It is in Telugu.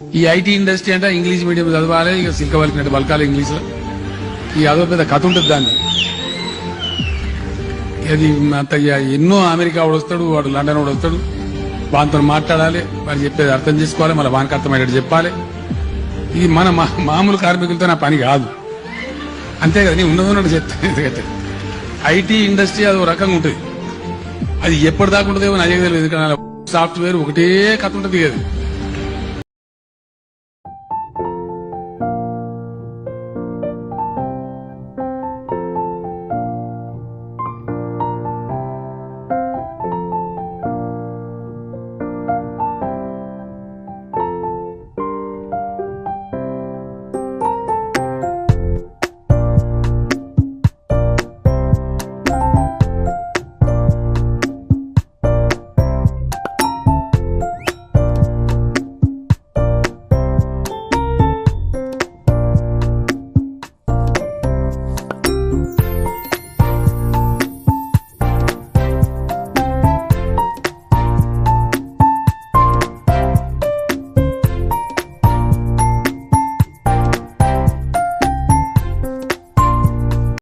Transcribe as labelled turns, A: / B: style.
A: ఈ ఐటీ ఇండస్ట్రీ అంటే ఇంగ్లీష్ మీడియం చదవాలి ఇక సిల్క వలికినట్టు బలకాలి ఇంగ్లీష్. లో ఈ అదో పెద్ద కథ ఉంటుంది దాన్ని. అది అంత ఎన్నో అమెరికా వాడు వస్తాడు వాడు లండన్ వాడు వస్తాడు. వానితో మాట్లాడాలి వాడు చెప్పేది అర్థం చేసుకోవాలి మళ్ళీ వానికి అర్థమయ్యేటట్టు చెప్పాలి. ఇది మన మామూలు కార్మికులతో నా పని కాదు. అంతే కదా నేను ఉన్నదో ఉన్నట్టు చెప్తాను ఎందుకంటే ఐటీ ఇండస్ట్రీ అది ఒక రకంగా ఉంటుంది. అది ఎప్పటిదాకా ఉంటుందేమో నాకు తెలియదు ఎందుకంటే సాఫ్ట్వేర్ ఒకటే కథ ఉంటుంది కదా